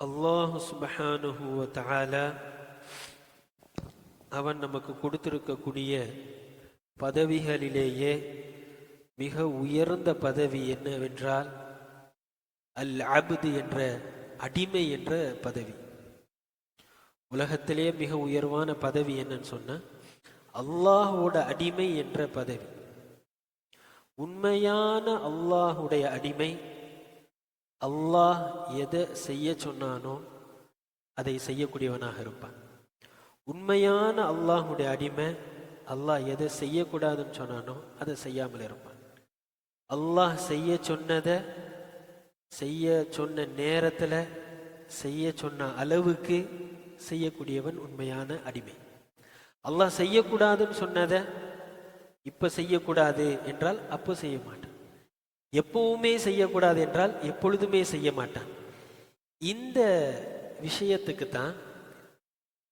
அல்லாஹு சுபஹானுஹு வ அவன் நமக்கு கொடுத்திருக்கக்கூடிய பதவிகளிலேயே மிக உயர்ந்த பதவி என்னவென்றால் அல் அபுது என்ற அடிமை என்ற பதவி. உலகத்திலே மிக உயர்வான பதவி என்னன்னு சொன்ன அல்லாஹோட அடிமை என்ற பதவி. உண்மையான அல்லாஹுடைய அடிமை அல்லாஹ் எதை செய்ய சொன்னானோ அதை செய்யக்கூடியவனாக இருப்பான். உண்மையான அல்லாஹுடைய அடிமை அல்லாஹ் எதை செய்யக்கூடாதுன்னு சொன்னானோ அதை செய்யாமல் இருப்பான். அல்லாஹ் செய்ய சொன்னதை செய்ய சொன்ன நேரத்தில் செய்ய சொன்ன அளவுக்கு செய்யக்கூடியவன் உண்மையான அடிமை. அல்லாஹ் செய்யக்கூடாதுன்னு சொன்னதை இப்போ செய்யக்கூடாது என்றால் அப்போ செய்ய மாட்டான். எப்பவுமே செய்யக்கூடாது என்றால் எப்பொழுதுமே செய்ய மாட்டான். இந்த விஷயத்துக்கு தான்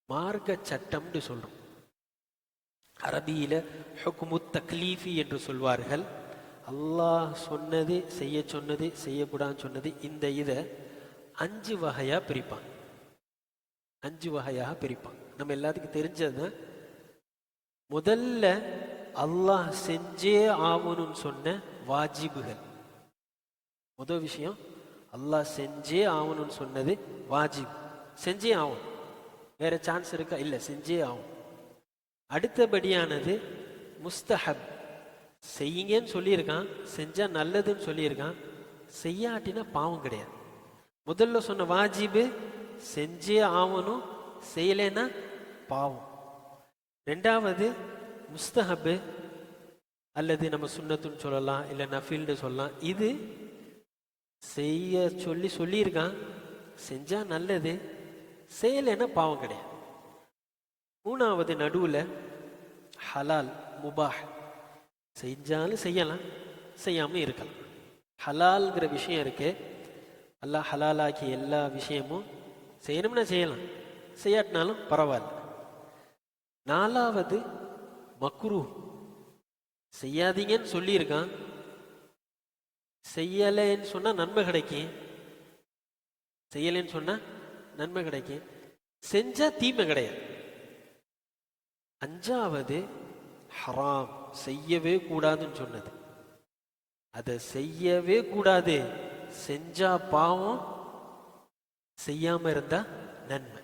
மார்க்க சட்டம்னு சொல்றோம். அரபியில ஹுக்மு தக்லீஃபி என்று சொல்வார்கள். அல்லாஹ் சொன்னது செய்ய சொன்னது செய்யக்கூடாதுன்னு சொன்னது இந்த இதை அஞ்சு வகையாக பிரிப்பான். அஞ்சு வகையாக பிரிப்பான். நம்ம எல்லாத்துக்கும் தெரிஞ்சது முதல்ல அல்லாஹ் செஞ்சே ஆகணும்னு சொன்ன வாஜிபுகள். முதல் விஷயம் அல்லாஹ் செஞ்சே ஆகணும்னு சொன்னது வாஜிப். செஞ்சே ஆகும் வேற சான்ஸ் இருக்கா? இல்லை செஞ்சே ஆகும் அடுத்தபடியானது முஸ்தஹப். செய்யுங்கன்னு சொல்லியிருக்கான் செஞ்சா நல்லதுன்னு சொல்லியிருக்கான். செய்யாட்டினா பாவம் கிடையாது. முதல்ல சொன்ன வாஜிபு செஞ்சே ஆகணும் செய்யலைன்னா பாவம். ரெண்டாவது முஸ்தஹப்பு அல்லது நம்ம சுண்ணத்துன்னு சொல்லலாம் இல்லை நஃபீல்டு சொல்லலாம். இது செய்ய சொல்லி சொல்லியிருக்கான். செஞ்சால் நல்லது. செய்யலைன்னா பாவம் கிடையாது. மூணாவது நடுவில் ஹலால் முபாஹ். செஞ்சாலும் செய்யலாம் செய்யாமல் இருக்கலாம். ஹலால்ங்கிற விஷயம் இருக்கு. அல்லாஹ் ஹலாலாக்கி எல்லா விஷயமும் செய்யணும்னா செய்யலாம். செய்யாட்டினாலும் பரவாயில்ல. நாலாவது மக்ரூ செய்யாதீங்கன்னு சொல்லியிருக்கான். செய்யலைன்னு சொன்னா நன்மை கிடைக்கும் செய்யலைன்னு சொன்னா நன்மை கிடைக்கும் செஞ்சா தீமை கிடையாது. அஞ்சாவது ஹராம் செய்யவே கூடாதுன்னு சொன்னது. அதை செய்யவே கூடாது. செஞ்சா பாவம் செய்யாம இருந்தா நன்மை.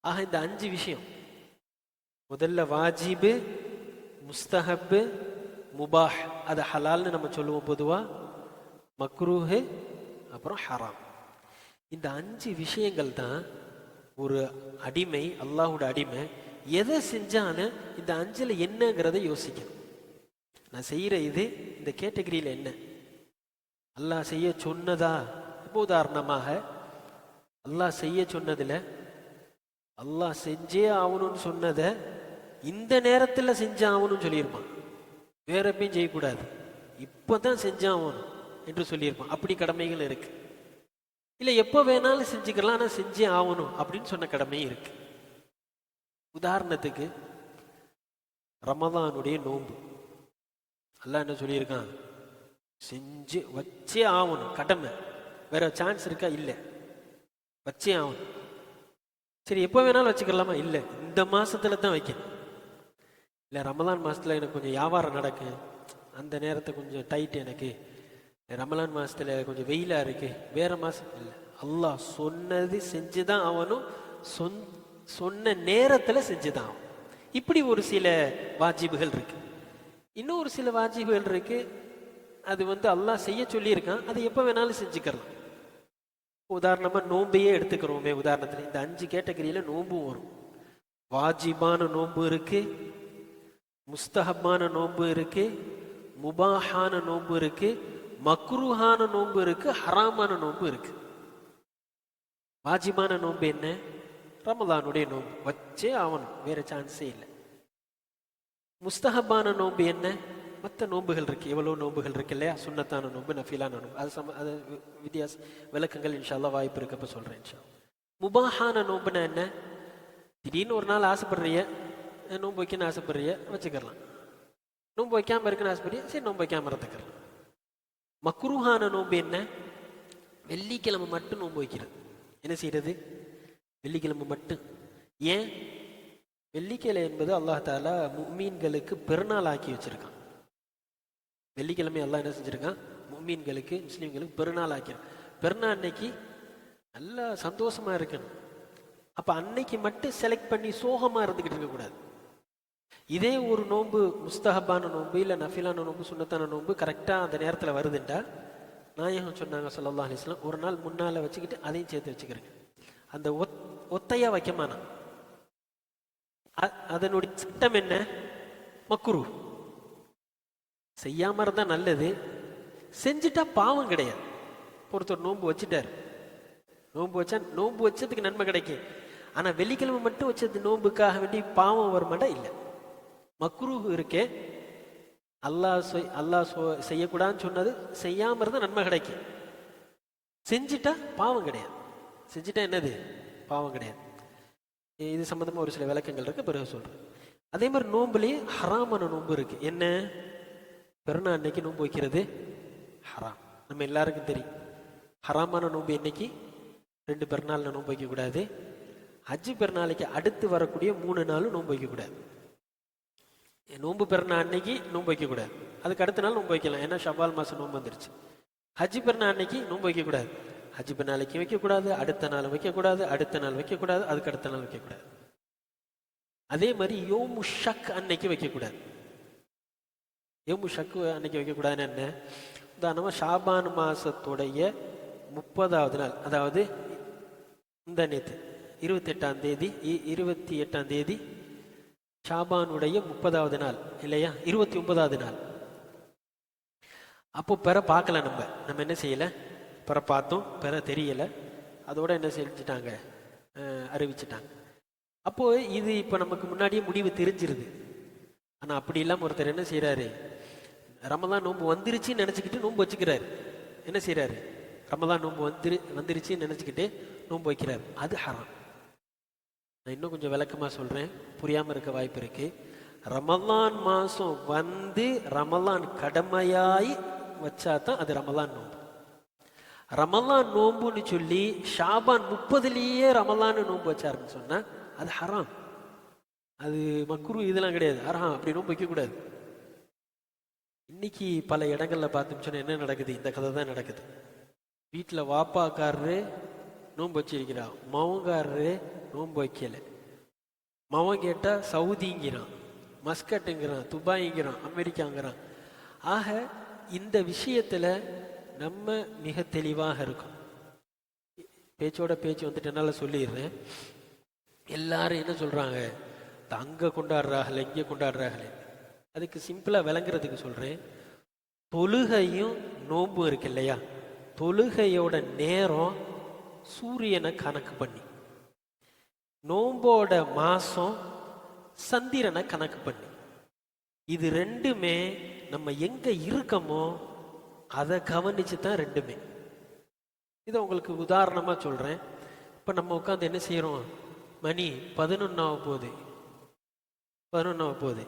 ஆக இந்த அஞ்சு விஷயம். முதல்ல வாஜிபு முஸ்தஹப்பு முபாஹ் அது ஹலால்னு நம்ம சொல்லுவோம் பொதுவாக மக்ரூஹு அப்புறம் ஹராம். இந்த அஞ்சு விஷயங்கள் தான் ஒரு அடிமை அல்லாஹோட அடிமை எதை செஞ்சாலும் இந்த அஞ்சில் என்னங்கிறத யோசிக்கணும் நான் செய்கிற இது இந்த கேட்டகரியில் என்ன? அல்லாஹ் செய்ய சொன்னதா? இப்போ உதாரணமாக அல்லாஹ் செய்ய சொன்னதில் அல்லாஹ் செஞ்சே ஆகணும்னு சொன்னதை இந்த நேரத்தில் செஞ்சாகணும்னு சொல்லியிருப்பான். வேற எப்பயும் செய்யக்கூடாது. இப்போ தான் செஞ்சாகணும் என்று சொல்லியிருப்பான். அப்படி கடமைகள் இருக்கு. இல்லை எப்போ வேணாலும் செஞ்சுக்கலாம் ஆனால் செஞ்சே ஆகணும் அப்படின்னு சொன்ன கடமை இருக்கு. உதாரணத்துக்கு ரமதானுடைய நோன்பு. அல்ல என்ன சொல்லியிருக்கான்? செஞ்சு வச்சே ஆகணும். கடமை. வேற சான்ஸ் இருக்கா? இல்லை. வச்சே ஆகணும். சரி எப்போ வேணாலும் வச்சுக்கலாமா? இல்லை. இந்த மாசத்துல தான் வைக்கணும். இல்லை ரமலான் மாதத்தில் எனக்கு கொஞ்சம் வியாபாரம் நடக்கு. அந்த நேரத்தை கொஞ்சம் டைட் எனக்கு. ரமலான் மாதத்தில் கொஞ்சம் வெயிலாக இருக்கு. வேறு மாதம் இல்லை. அல்லாஹ் சொன்னது செஞ்சு தான் அவனும் சொன் சொன்ன நேரத்தில் செஞ்சுதான் அவன் இப்படி ஒரு சில வாஜிபுகள் இருக்கு. இன்னும் ஒரு சில வாஜிபுகள் இருக்கு. அது வந்து அல்லாஹ் செய்ய சொல்லியிருக்கான். அதை எப்போ வேணாலும் செஞ்சுக்கலாம். உதாரணமாக நோன்பையே எடுத்துக்கிறோமே உதாரணத்தில். இந்த அஞ்சு கேட்டகரியில் நோன்பும் வரும். வாஜிபான நோன்பு இருக்குது முஸ்தஹப்பான நோன்பு இருக்கு முபாஹான நோன்பு இருக்கு மக்ரூஹான நோன்பு இருக்கு ஹராமான நோன்பு இருக்கு. வாஜிமான நோன்பு என்ன? ரமதானுடைய நோன்பு. வச்சே ஆகணும் வேற சான்ஸே இல்லை. முஸ்தஹப்பான நோன்பு என்ன? மற்ற நோன்புகள் இருக்கு. எவ்வளோ நோன்புகள் இருக்கு இல்லையா? சுண்ணத்தான நோன்பு நஃபீலான நோன்பு. அது சம அது வித்தியாச விளக்கங்கள் இன்ஷால்லா வாய்ப்பு இருக்கப்ப சொல்றேன் இன்ஷா முபாஹான நோன்புனா என்ன? திடீர்னு ஒரு நாள் ஆசைப்படுறிய. நோன்பு வைக்கணும்னு ஆசைப்படுறிய? வச்சுக்கலாம். நோன்பு வைக்காமல் இருக்குன்னு ஆசைப்படுறிய? சரி நோன்பு வைக்காமல் இருந்துக்கலாம். மக்ருஹான நோன்பு என்ன? வெள்ளிக்கிழமை மட்டும் நோன்பு வைக்கிறது. என்ன செய்யறது? வெள்ளிக்கிழமை மட்டும். ஏன்? வெள்ளிக்கிழமை என்பது அல்லாஹ் தாலா மும்மீன்களுக்கு பெருநாள் ஆக்கி வச்சிருக்கான். வெள்ளிக்கிழமை எல்லாம் என்ன செஞ்சுருக்கான்? மும்மீன்களுக்கு முஸ்லீம்களுக்கு பெருநாள் ஆக்கியிருக்கான். பெருநாள் அன்னைக்கு நல்லா சந்தோஷமா இருக்கணும். அப்போ அன்னைக்கு மட்டும் செலக்ட் பண்ணி சோகமாக இருந்துக்கிட்டு இருக்கக்கூடாது. இதே ஒரு நோன்பு முஸ்தஹபான நோன்பு இல்லை நஃபிலான நோன்பு சுண்ணத்தான நோன்பு கரெக்டாக அந்த நேரத்தில் வருதுண்டா? நாயகம் சொன்னாங்க ஸல்லல்லாஹு அலிஸ்லாம் ஒரு நாள் முன்னால் வச்சுக்கிட்டு அதையும் சேர்த்து வச்சுக்கிறேங்க அந்த ஒத் ஒத்தையா வைக்கமானா அதனுடைய சட்டம் என்ன? மக்குரு செய்யாமல் இருந்தால் நல்லது. செஞ்சுட்டா பாவம் கிடையாது. ஒருத்தர் நோன்பு வச்சுட்டார். நோன்பு வச்சா நோன்பு வச்சதுக்கு நன்மை கிடைக்கும். ஆனால் வெள்ளிக்கிழமை மட்டும் வச்சது நோன்புக்காக வேண்டி பாவம் வருமாட்டா இல்லை. மக்ரூ இருக்கே. அல்லாஹ் சொய்- அல்லாஹ் செய்யக்கூடாதுன்னு சொன்னது செய்யாமல் இருந்தால் நன்மை கிடைக்கும். செஞ்சிட்டா பாவம் கிடையாது. செஞ்சிட்டா என்னது? பாவம் கிடையாது. இது சம்மந்தமாக ஒரு சில விளக்கங்கள் இருக்குது பிறகு சொல்கிறேன் அதே மாதிரி நோம்புலேயே ஹராமான நோன்பு இருக்குது என்ன? பெருநாள் அன்னைக்கு நோன்பு வைக்கிறது? ஹராம். நம்ம எல்லாருக்கும் தெரியும். ஹராமான நோன்பு என்னைக்கு? ரெண்டு பிறநாளில் நோன்பு வைக்கக்கூடாது. ஹஜ்ஜு பெருநாளைக்கு அடுத்து வரக்கூடிய மூணு நாளும் நோன்பு வைக்கக்கூடாது. நோன்பு பெருநாள் அன்னைக்கு நோன்பு வைக்கக்கூடாது. அதுக்கு அடுத்த நாள் நோன்பு வைக்கலாம். ஏன்னா ஷபால் மாதம் நோன்பு வந்துருச்சு. ஹஜ்ஜி பெருநாள் அன்னைக்கு நோன்பு வைக்கக்கூடாது. ஹஜ்ஜி பெருநாளைக்கு வைக்கக்கூடாது அடுத்த நாள் வைக்கக்கூடாது அடுத்த நாள் வைக்கக்கூடாது அதுக்கு அடுத்த நாள் வைக்கக்கூடாது. அதே மாதிரி யோமு ஷக் அன்னைக்கு வைக்கக்கூடாது. யோமு ஷக் அன்னைக்கு வைக்கக்கூடாதுன்னு என்ன? உதாரணமாக ஷாபான் மாதத்துடைய முப்பதாவது நாள் அதாவது இந்த நேற்று இருபத்தெட்டாம் தேதி இருபத்தி எட்டாம் தேதி ஷாபானுடைய முப்பதாவது நாள் இல்லையா? இருபத்தி ஒன்பதாவது நாள். அப்போ பெற பார்க்கல நம்ம. நம்ம என்ன செய்யலை? பெற பார்த்தோம் பெற தெரியலை. அதோட என்ன செஞ்சிட்டாங்க? அறிவிச்சிட்டாங்க. அப்போ இது இப்போ நமக்கு முன்னாடியே முடிவு தெரிஞ்சிருது. ஆனால் அப்படி இல்லாமல் ஒருத்தர் என்ன செய்கிறாரு ரமதான் நோன்பு வந்துருச்சுன்னு நினச்சிக்கிட்டு நோன்பு வச்சுக்கிறாரு. என்ன செய்கிறாரு ரமதான் நோன்பு வந்துரு வந்துருச்சுன்னு நினச்சிக்கிட்டு நோன்பு வைக்கிறாரு. அது ஹராம். நான் இன்னும் கொஞ்சம் விளக்கமாக சொல்கிறேன் புரியாமல் இருக்க வாய்ப்பு இருக்கு. ரமலான் மாதம் வந்து ரமலான் கடமையாய் வச்சா தான் அது ரமலான் நோன்பு. ரமலான் நோன்புன்னு சொல்லி ஷாபான் முப்பதுலேயே ரமலான் நோன்பு வச்சாருன்னு சொன்னால் அது ஹராம். அது மக்குரு இதெல்லாம் கிடையாது. ஹராம். அப்படி நோன்பு வைக்கக்கூடாது இன்னைக்கு பல இடங்களில் பார்த்து சொன்னால் என்ன நடக்குது? இந்த கதை தான் நடக்குது. வீட்டில் வாப்பாக்காரரு நோன்பு வச்சிருக்கிறான். மவங்காரரு நோன்பு வைக்கலை. மவன் கேட்டால் சவுதிங்கிறான் மஸ்கட்டுங்கிறான் துபாய்ங்கிறான் அமெரிக்காங்கிறான். ஆக இந்த விஷயத்தில் நம்ம மிக தெளிவாக இருக்கும் பேச்சோட பேச்சு வந்துட்டு என்னால் சொல்லிடுறேன். எல்லாரும் என்ன சொல்கிறாங்க அங்கே கொண்டாடுறாங்களே இங்கே கொண்டாடுறாங்களே. அதுக்கு சிம்பிளாக விளங்குறதுக்கு சொல்கிறேன் தொழுகையும் நோன்பும் இருக்கு இல்லையா? தொழுகையோட நேரம் சூரியனை கணக்கு பண்ணி. நோம்போட மாதம் சந்திரனை கணக்கு பண்ணி. இது ரெண்டுமே நம்ம எங்கே இருக்கோமோ அதை கவனிச்சு தான் ரெண்டுமே. இதை உங்களுக்கு உதாரணமாக சொல்கிறேன் இப்போ நம்ம உட்காந்து என்ன செய்கிறோம் மணி பதினொன்னாவ போகுது பதினொன்னாவ போகுது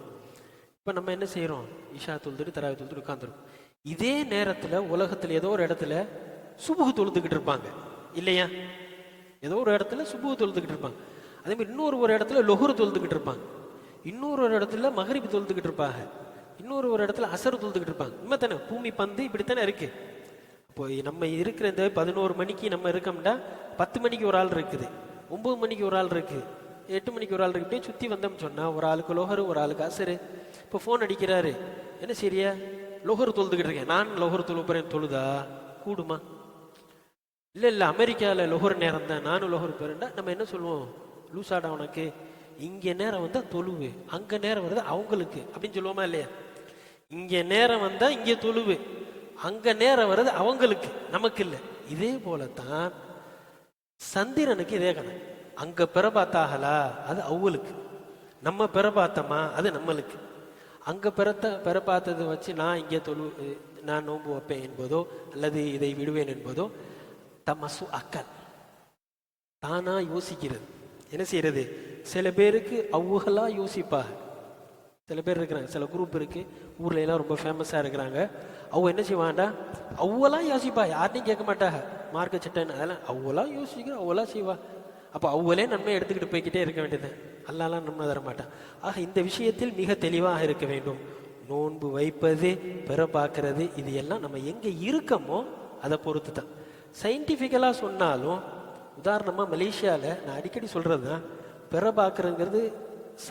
இப்போ நம்ம என்ன செய்கிறோம் இஷா தொழுதுட்டு தராவி தொழுதுட்டு உட்காந்துரும் இதே நேரத்தில் உலகத்தில் ஏதோ ஒரு இடத்துல சுபுகு தொழுதுக்கிட்டு இருப்பாங்க. இல்லையா? ஏதோ ஒரு இடத்துல சுபு தொழுதுகிட்டு இருப்பாங்க. அதே மாதிரி இன்னொரு ஒரு இடத்துல லொஹுர் தொழுதுகிட்டு இருப்பாங்க. இன்னொரு ஒரு இடத்துல மகரிப்பு தொழுதுகிட்டு இருப்பாங்க. இன்னொரு ஒரு இடத்துல அசர் தொழுதுகிட்டு இருப்பாங்க. இம்மா தானே? பூமி பந்து இப்படித்தானே இருக்கு. இப்போ நம்ம இருக்கிற இந்த பதினோரு மணிக்கு நம்ம இருக்கோம்னா பத்து மணிக்கு ஒரு ஆள் இருக்குது. ஒன்பது மணிக்கு ஒரு ஆள் இருக்கு. எட்டு மணிக்கு ஒரு ஆள் இருக்கு. இப்படியே சுத்தி வந்தோம்னு சொன்னால் ஒரு ஆளுக்கு லோஹரு ஒரு ஆளுக்கு அசரு. இப்போ ஃபோன் அடிக்கிறாரு. என்ன சரியா லோஹர் தொழுதுகிட்டு இருக்கேன். நான் லோஹர் தொழுப்புறேன் தொழுதா? கூடுமா? இல்லை இல்லை அமெரிக்காவில் லொஹர் நேரம் தான். நானும் லொஹர் பேருண்டா. நம்ம என்ன சொல்லுவோம்? லூசாடா உனக்கு. இங்கே நேரம் வந்தால் தொழுவு. அங்கே நேரம் வருது அவங்களுக்கு. அப்படின்னு சொல்லுவோமா இல்லையா? இங்கே நேரம் வந்தால் இங்கே தொழுவு. அங்கே நேரம் வருது அவங்களுக்கு. நமக்கு இல்லை. இதே போல தான் சந்திரனுக்கு இதே கணக்கு அங்கே பெற பார்த்தாகலா அது அவங்களுக்கு. நம்ம பெற பார்த்தோமா அது நம்மளுக்கு. அங்கே பெறத்த பெற பார்த்ததை வச்சு நான் இங்கே தொழு நான் நோன்பு வைப்பேன் என்பதோ அல்லது இதை விடுவேன் என்பதோ தமசு அக்கல். தானா யோசிக்கிறது. என்ன செய்யறது? சில பேருக்கு அவுகளாக யோசிப்பாங்க. சில பேர் இருக்கிறாங்க. சில குரூப் இருக்கு. ஊர்ல எல்லாம் ரொம்ப ஃபேமஸாக இருக்கிறாங்க. அவங்க என்ன செய்வாண்டா அவ்வளா யோசிப்பா. யார்ட்டையும் கேட்க மாட்டாங்க. மார்க்க சட்டன் அதெல்லாம் அவ்வளோ யோசிக்கிறோம் அவ்வளோ செய்வா. அப்போ அவ்வளே நன்மை எடுத்துக்கிட்டு போய்க்கிட்டே இருக்க வேண்டியது. அல்லாலாம் நன்மை தர மாட்டான். ஆக இந்த விஷயத்தில் மிக தெளிவாக இருக்க வேண்டும். நோன்பு வைப்பது பிற பார்க்கறது இது எல்லாம் நம்ம எங்கே இருக்கமோ அதை பொறுத்து தான் சயின்டிஃபிக்கலாக சொன்னாலும் உதாரணமாக மலேசியாவில் நான் அடிக்கடி சொல்கிறது தான் பிற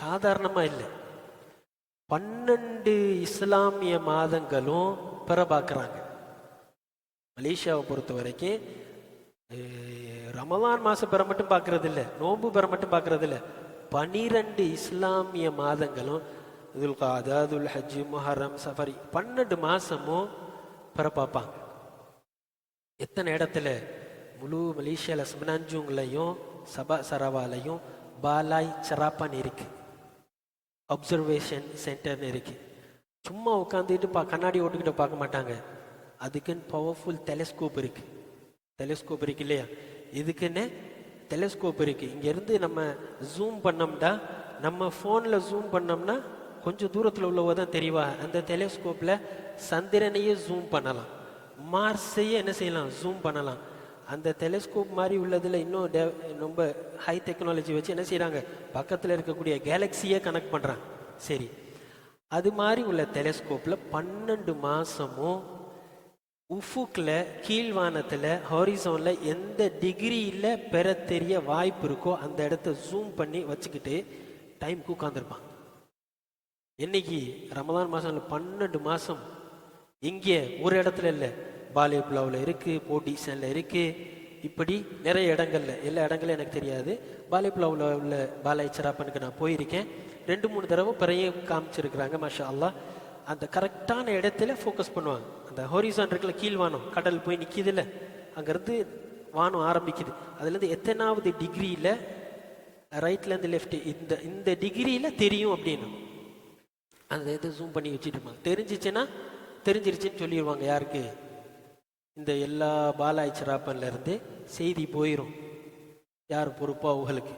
சாதாரணமாக இல்லை. பன்னெண்டு இஸ்லாமிய மாதங்களும் பிற பார்க்குறாங்க. மலேசியாவை பொறுத்த வரைக்கும் ரமலான் மாதம் பெற மட்டும் பார்க்கறது இல்லை நோன்பு பெற மட்டும் பார்க்கறது இல்லை பனிரெண்டு இஸ்லாமிய மாதங்களும் இதுல் காதா துல் ஹஜ்ஜு முஹர்ரம் சஃபரி பன்னெண்டு மாதமும் பிற பார்ப்பாங்க. எத்தனை இடத்துல முழு மலேசியாவில் சிமனாஞ்சூங்லையும் சபா சரவாலையும் பாலாய் சராப்பான் இருக்கு. அப்சர்வேஷன் சென்டர்னு இருக்கு. சும்மா உட்காந்துட்டு பா கண்ணாடி ஓட்டுக்கிட்டு பார்க்க மாட்டாங்க. அதுக்குன்னு பவர்ஃபுல் டெலிஸ்கோப் இருக்கு. டெலிஸ்கோப் இருக்கு இல்லையா? இதுக்குன்னு டெலிஸ்கோப் இருக்கு. இங்கேருந்து நம்ம ஜூம் பண்ணோம்னா நம்ம ஃபோனில் ஜூம் பண்ணோம்னா கொஞ்சம் தூரத்தில் உள்ளவ தான் தெரியவா அந்த டெலிஸ்கோப்பில் சந்திரனையே ஜூம் பண்ணலாம். மார்ஸையே என்ன செய்யலாம்? ஜூம் பண்ணலாம். அந்த டெலிஸ்கோப் மாதிரி உள்ளதில் இன்னும் டெ- ரொம்ப ஹை டெக்னாலஜி வச்சு என்ன செய்கிறாங்க பக்கத்தில் இருக்கக்கூடிய கேலக்ஸியே கனெக்ட் பண்ணுறாங்க சரி. அது மாதிரி உள்ள டெலிஸ்கோப்பில் பன்னெண்டு மாதமும் உஃபுக்கில் கீழ்வானத்தில் ஹாரிசோனில் எந்த டிகிரியில் பெற தெரிய வாய்ப்பு இருக்கோ அந்த இடத்த ஜூம் பண்ணி வச்சுக்கிட்டு டைமுக்கு உட்காந்துருப்பான் என்னைக்கு? ரமதான் மாதம் பன்னெண்டு மாதம் இங்கே ஒரு இடத்துல இல்லை. பாலிபுலாவில் இருக்குது போட்டிசனில் இருக்குது இப்படி நிறைய இடங்கள்ல எல்லா இடங்களும் எனக்கு தெரியாது. பாலே புலாவில் உள்ள பாலாய் நான் போயிருக்கேன். ரெண்டு மூணு தடவை பிறையும் காமிச்சிருக்கிறாங்க மாஷா அல்லா அந்த கரெக்டான இடத்துல ஃபோக்கஸ் பண்ணுவாங்க. அந்த ஹோரிசான் கீழ் கீழ்வானம் கடல் போய் நிற்கிதுல்ல அங்கேருந்து வானம் ஆரம்பிக்குது. அதுலேருந்து எத்தனாவது டிகிரியில் ரைட்லேருந்து லெஃப்ட் இந்த இந்த டிகிரியில் தெரியும் அப்படின்னு. அந்த இதை ஜூம் பண்ணி வச்சுட்டு இருப்பாங்க. தெரிஞ்சிச்சுன்னா தெரிஞ்சிருச்சுன்னு சொல்லிடுவாங்க யாருக்கு? இந்த எல்லா பாலாய் சிராப்பன்லேருந்து செய்தி போயிடும் யார் பொறுப்போ அவங்களுக்கு?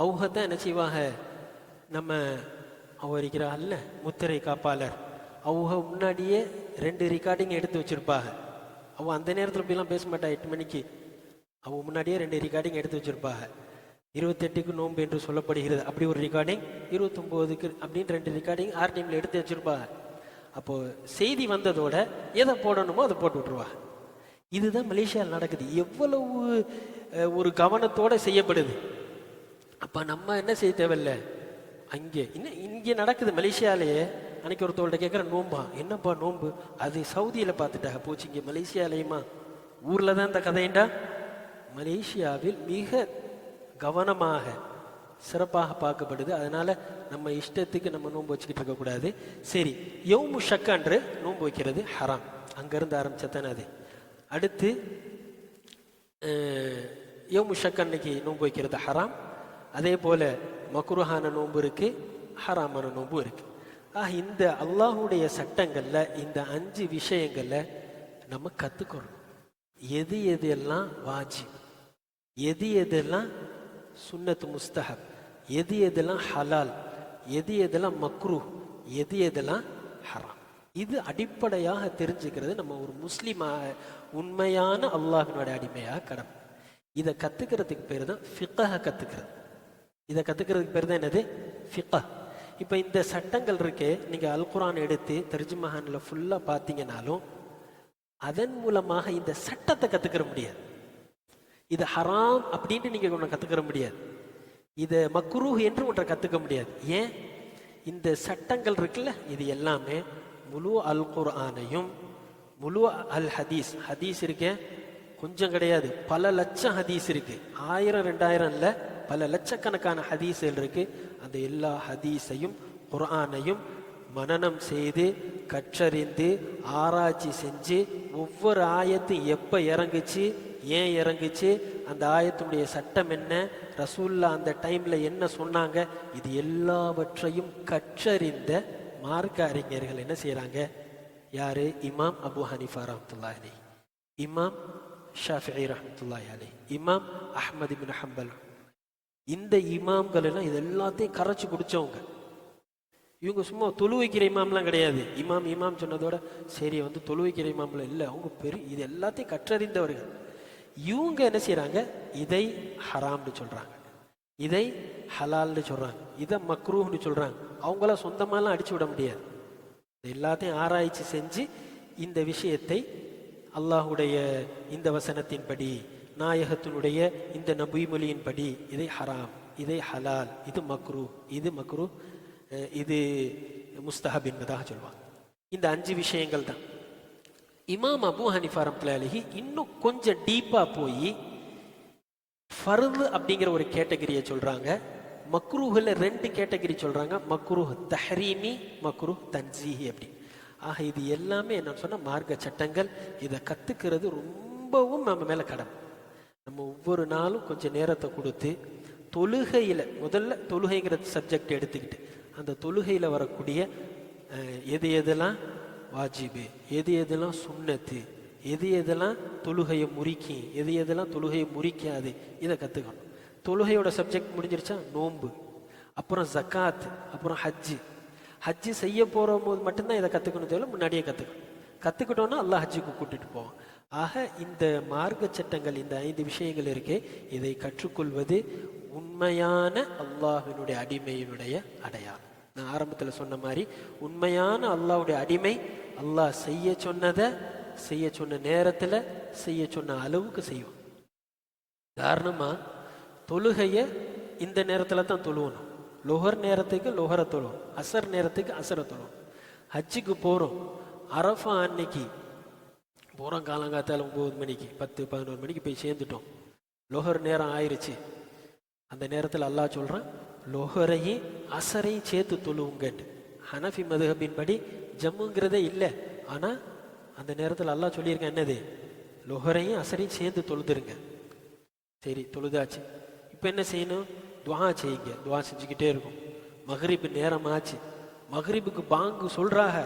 அவங்க தான் என்ன செய்வாங்க? நம்ம அவ இருக்கிறாள்ல முத்திரை காப்பாளர். அவங்க முன்னாடியே ரெண்டு ரெக்கார்டிங் எடுத்து வச்சுருப்பாங்க. அவ அந்த நேரத்தில் போயெல்லாம் பேச மாட்டா எட்டு மணிக்கு. அவங்க முன்னாடியே ரெண்டு ரெக்கார்டிங் எடுத்து வச்சுருப்பாங்க. இருபத்தெட்டுக்கு நோன்பு என்று சொல்லப்படுகிறது. அப்படி ஒரு ரெக்கார்டிங் இருபத்தொம்போதுக்கு அப்படின்னு ரெண்டு ரெக்கார்டிங் ஆறு டைமில் எடுத்து வச்சுருப்பாங்க. அப்போது செய்தி வந்ததோட எதை போடணுமோ அதை போட்டு விட்ருவாங்க இதுதான் மலேசியாவில் நடக்குது. எவ்வளவு ஒரு கவனத்தோடு செய்யப்படுது. அப்போ நம்ம என்ன செய்ய தேவையில்ல? அங்கே. இன்னும் இங்கே நடக்குது மலேசியாலேயே. அன்னைக்கு ஒருத்தவள்கிட்ட கேட்குற நோம்பா. என்னப்பா நோம்பு? அது சவுதியில் பார்த்துட்டாங்க. போச்சு இங்கே மலேசியாலேயுமா? ஊரில் தான் இந்த கதைண்டா மலேசியாவில் மிக கவனமாக சிறப்பாக பார்க்கப்படுது. அதனால் நம்ம இஷ்டத்துக்கு நம்ம நோன்பு வச்சுக்கிட்டு இருக்கக்கூடாது. சரி யௌமு ஷக்கான்று நோன்பு வைக்கிறது ஹராம். அங்கேருந்து ஆரம்பிச்சதானே அது? அடுத்து யோ யௌமு நோன்பு வைக்கிறது ஹராம். அதே போல் மக்ருஹான நோன்பு இருக்குது ஹராமான நோன்பு இருக்குது ஆக இந்த அல்லாஹுடைய சட்டங்களில் இந்த அஞ்சு விஷயங்களை நம்ம கற்றுக்கணும் எது எது எல்லாம் வாஜிப்? எது எதெல்லாம் சுன்னத்து முஸ்தஹப்? எது எதெல்லாம் ஹலால்? எது எதெல்லாம் மக்ரூ? எது எதெல்லாம் ஹராம்? இது அடிப்படையாக தெரிஞ்சுக்கிறது நம்ம ஒரு முஸ்லீமாக உண்மையான அல்லாஹினோட அடிமையாக கடமை. இதை கத்துக்கிறதுக்கு பேர் தான் ஃபிக்கஹ கத்துக்கிறது. இதை கத்துக்கிறதுக்கு பேர் தான் என்னது? ஃபிக்கா இப்போ இந்த சட்டங்கள் இருக்கே நீங்கள் அல் குரான் எடுத்து தர்ஜுமஹானில் ஃபுல்லாக பார்த்தீங்கன்னாலும் அதன் மூலமாக இந்த சட்டத்தை கத்துக்கிற முடியாது. இது ஹராம் அப்படின்ட்டு நீங்க ஒன்று கத்துக்கிற முடியாது. இதை மக்ரூஹ் என்று ஒன்றை கத்துக்க முடியாது. ஏன்? இந்த சட்டங்கள் இருக்குல்ல இது எல்லாமே முழு அல் குர்ஆனையும் முழு அல் ஹதீஸ். ஹதீஸ் இருக்கே? கொஞ்சம் கிடையாது. பல லட்சம் ஹதீஸ் இருக்கு. ஆயிரம் ரெண்டாயிரம் இல்லை பல லட்சக்கணக்கான ஹதீஸ்கள் இருக்கு. அந்த எல்லா ஹதீஸையும் குர்ஆனையும் மனனம் செய்து கற்றறிந்து ஆராய்ச்சி செஞ்சு ஒவ்வொரு ஆயத்து எப்போ இறங்குச்சு ஏன் இறங்குச்சு அந்த ஆயத்தினுடைய சட்டம் என்ன ரசூல்லா அந்த டைமில் என்ன சொன்னாங்க இது எல்லாவற்றையும் கற்றறிந்த மார்க்க அறிஞர்கள் என்ன செய்கிறாங்க யார் இமாம் அபு ஹனிஃபா ரஹமத்துல்லா அலி இமாம் ஷாஃபி ரஹ்மத்துல்லாஹி அலி இமாம் அஹ்மது பின் ஹம்பல் இந்த இமாம்கள் எல்லாம் இது எல்லாத்தையும் கரைச்சி குடிச்சவங்க இவங்க சும்மா தொழு வைக்கிற இமாம்லாம் கிடையாது. இமாம் இமாம் சொன்னதோட சரி வந்து தொழு வைக்கிற இமாம்ல இல்லை. அவங்க பெரிய இது எல்லாத்தையும் கற்றறிந்தவர்கள். இவங்க என்ன செய்கிறாங்க இதை ஹராம்னு சொல்கிறாங்க இதை ஹலால்னு சொல்கிறாங்க இதை மக்ரூஹ்னு சொல்கிறாங்க அவங்களாம் சொந்தமாலாம் அடிச்சு விட முடியாது. எல்லாத்தையும் ஆராய்ச்சி செஞ்சு இந்த விஷயத்தை அல்லாஹுடைய இந்த வசனத்தின்படி நாயகத்தினுடைய இந்த நபிமொழியின்படி இதை ஹராம் இதை ஹலால் இது மக்ரூ இது மக்ரூ இது முஸ்தஹப் என்பதாக சொல்லுவாங்க இந்த அஞ்சு விஷயங்கள் தான். இமாம் அபு ஹனிஃபா ரஹ்மத்துல்லாஹி இன்னும் கொஞ்சம் டீப்பாக போய் ஃபர்து அப்படிங்கிற ஒரு கேட்டகரியை சொல்கிறாங்க மக்ரூஹில் ரெண்டு கேட்டகரி சொல்கிறாங்க மக்ரூஹ் தஹ்ரீமி மக்ரூஹ் தன்சீஹி அப்படி. ஆக இது எல்லாமே என்ன சொன்னால் மார்க்க சட்டங்கள். இதை கற்றுக்கிறது ரொம்பவும் நம்ம மேலே கடமை நம்ம ஒவ்வொரு நாளும் கொஞ்சம் நேரத்தை கொடுத்து தொழுகையில் முதல்ல தொழுகைங்கிற சப்ஜெக்ட் எடுத்துக்கிட்டு அந்த தொழுகையில் வரக்கூடிய எது எதெல்லாம் வாஜிபு எது எதெல்லாம் சுண்ணத்து எது எதெல்லாம் தொழுகையை முறிக்கும் எது எதெல்லாம் தொழுகையை முறிக்காது இதை கற்றுக்கணும் தொழுகையோட சப்ஜெக்ட் முடிஞ்சிருச்சா? நோன்பு. அப்புறம் ஜக்காத் அப்புறம் ஹஜ்ஜு. ஹஜ்ஜு செய்ய போகிற போது மட்டும்தான் இதை கற்றுக்கணும் தேவை முன்னாடியே கற்றுக்கணும் கற்றுக்கிட்டோன்னா அல்லாஹ் ஹஜ்ஜுக்கு கூட்டிகிட்டு போவோம் ஆக இந்த மார்க்க சட்டங்கள் இந்த ஐந்து விஷயங்கள் இருக்கே இதை கற்றுக்கொள்வது உண்மையான அல்லாஹினுடைய அடிமையினுடைய அடையாளம். நான் ஆரம்பத்தில் சொன்ன மாதிரி உண்மையான அல்லாஹ்வுடைய அடிமை அல்லாஹ் செய்ய சொன்னதை செய்ய சொன்ன நேரத்தில் செய்ய சொன்ன அளவுக்கு செய்வோம் காரணமாக தொழுகையை இந்த நேரத்தில் தான் தொழுவணும். லொஹர் நேரத்துக்கு லொஹரை தொழுவோம். அசர் நேரத்துக்கு அசரை தொழுவோம். ஹஜ்ஜுக்கு போகிறோம் அரஃபா அன்னைக்கு போகிறோம் காலங்காத்தால் ஒம்பது மணிக்கு பத்து பதினோரு மணிக்கு போய் சேர்ந்துட்டோம். லொஹர் நேரம் ஆயிருச்சு. அந்த நேரத்தில் அல்லாஹ் சொல்கிறான் லொஹரையும் அசரையும் சேர்த்து தொழுவுங்கன்னு ஹனஃபி மதுஹபின் படி ஜம்முங்கிறதே இல்லை. ஆனால் அந்த நேரத்தில் அல்லாஹ் சொல்லியிருக்கேன் என்னது? லொஹரையும் அசரையும் சேர்ந்து தொழுதுருங்க. சரி தொழுதாச்சு. இப்போ என்ன செய்யணும்? துவா செய்யுங்க. துவா செஞ்சுக்கிட்டே இருக்கும். மகரிப்பு நேரம் ஆச்சு மகரிப்புக்கு பாங்கு சொல்கிறாங்க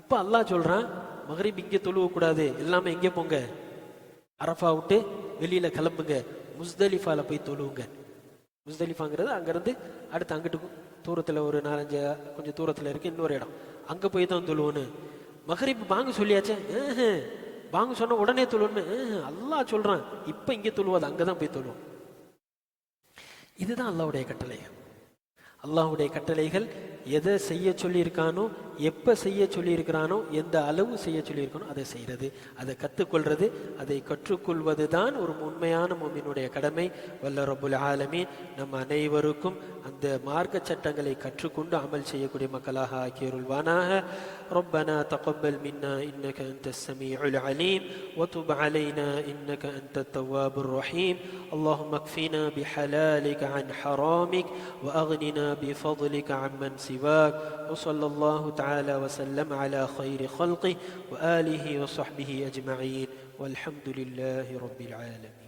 இப்போ அல்லாஹ் சொல்கிறான் மகரிப் இங்கே தொழுவக்கூடாது. எல்லாமே எங்கே போங்க? அரஃபா விட்டு வெளியில் கிளம்புங்க. முஸ்தலிஃபாவில் போய் தொழுவுங்க. முஸ்தலிஃபாங்கிறது அங்கேருந்து அடுத்து அங்கிட்டு தூரத்தில் ஒரு நாலஞ்சு கொஞ்சம் தூரத்தில் இருக்கு இன்னொரு இடம். அங்கே போய் தான் தொழுவோன்னு. மகரிப்பு பாங்கு சொல்லியாச்சே? பாங்கு சொன்ன உடனே தொழுவோன்னு அல்லாஹ் சொல்கிறான் இப்போ இங்கே தொழுவாது அங்கே தான் போய் தொழுவோம். இதுதான் அல்லாவுடைய கட்டளை அல்லாஹ்வுடைய கட்டளைகள் எதை செய்ய சொல்லியிருக்கானோ எப்போ செய்ய சொல்லியிருக்கிறானோ எந்த அளவு செய்ய சொல்லியிருக்கானோ அதை செய்கிறது அதை கற்றுக்கொள்றது அதை கற்றுக்கொள்வது தான் ஒரு உண்மையான மோமினுடைய கடமை வல்ல ரப்புல் ஆலமீன் நம் அனைவருக்கும் அந்த மார்க்க சட்டங்களை கற்றுக்கொண்டு அமல் செய்யக்கூடிய மக்களாக ஆக்கியருள்வானாக ربنا تقبل منا إنك أنت السميع العليم وتب علينا إنك أنت التواب الرحيم اللهم اكفنا بحلالك عن حرامك وأغننا بفضلك عمن سواك وصلى الله تعالى وسلم على خير خلقه وآله وصحبه أجمعين والحمد لله رب العالمين.